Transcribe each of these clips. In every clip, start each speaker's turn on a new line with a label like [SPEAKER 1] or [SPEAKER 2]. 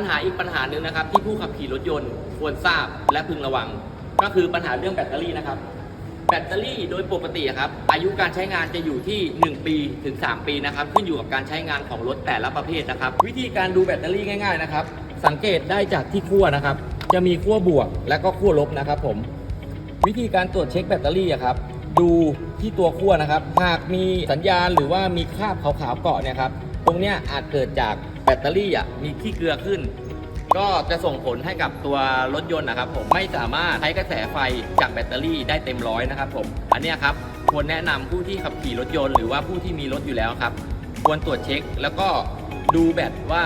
[SPEAKER 1] ญหาอีกปัญหาหนึ่งนะครับ ที่ผู้ขับขี่รถยนต์ควรทราบและพึงระวัง ก็คือปัญหาเรื่องแบตเตอรี่นะครับ แบตเตอรี่โดยปกติครับอายุการใช้งานจะอยู่ที่ 1 ปีถึง 3 ปีนะครับ ขึ้นอยู่กับการใช้งานของรถแต่ละประเภทนะครับ วิธีการดูแบตเตอรี่ง่าย ๆนะครับ สังเกตได้จากที่ขั้วนะครับ จะมีขั้วบวกและก็ขั้วลบนะครับ ผม วิธีการตรวจเช็คแบตเตอรี่ครับดูที่ตัวขั้วนะครับ หากมีสัญญาณหรือว่ามีคราบขาวๆเกาะเนี่ยครับ ตรงเนี้ยอาจเกิดจากแบตเตอรี่อะมีขี้เกลือขึ้น ก็จะส่งผลให้กับตัวรถยนต์นะครับ ผมไม่สามารถใช้กระแสไฟจากแบตเตอรี่ได้เต็มร้อยนะครับผมอันเนี้ยครับควรแนะนำผู้ที่ขับขี่รถยนต์หรือว่าผู้ที่มีรถอยู่แล้วครับ ควรตรวจเช็ค แล้วก็ดูแบตว่า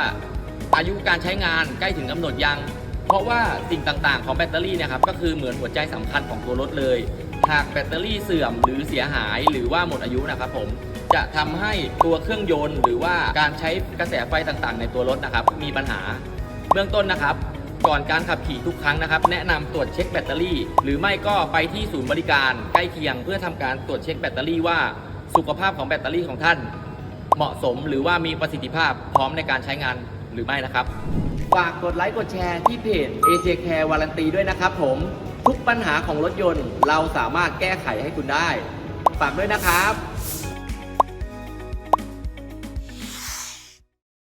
[SPEAKER 1] อายุการใช้งานใกล้ถึงกำหนดยัง เพราะว่าสิ่งต่างๆ ของแบตเตอรี่นะครับก็คือเหมือนหัวใจสำคัญของตัวรถเลย หากแบตเตอรี่เสื่อมหรือเสียหายหรือว่าหมดอายุนะครับผม จะทำให้ตัวเครื่องยนต์ หรือว่าการใช้กระแสไฟต่างๆ ในตัวรถนะครับ มีปัญหาเบื้องต้นนะครับ ก่อนการขับขี่ทุกครั้งนะครับ แนะนำตรวจเช็คแบตเตอรี่ หรือไม่ก็ไปที่ศูนย์บริการใกล้เคียง เพื่อทำการตรวจเช็คแบตเตอรี่ว่าสุขภาพของแบตเตอรี่ของท่าน เหมาะสมหรือว่ามีประสิทธิภาพพร้อมในการใช้งานหรือไม่นะครับฝากกดไลค์กดแชร์ที่เพจ AJ Care Warranty ด้วยนะครับผมทุกปัญหาของรถยนต์เราสามารถแก้ไขให้คุณได้ ฝากด้วยนะครับ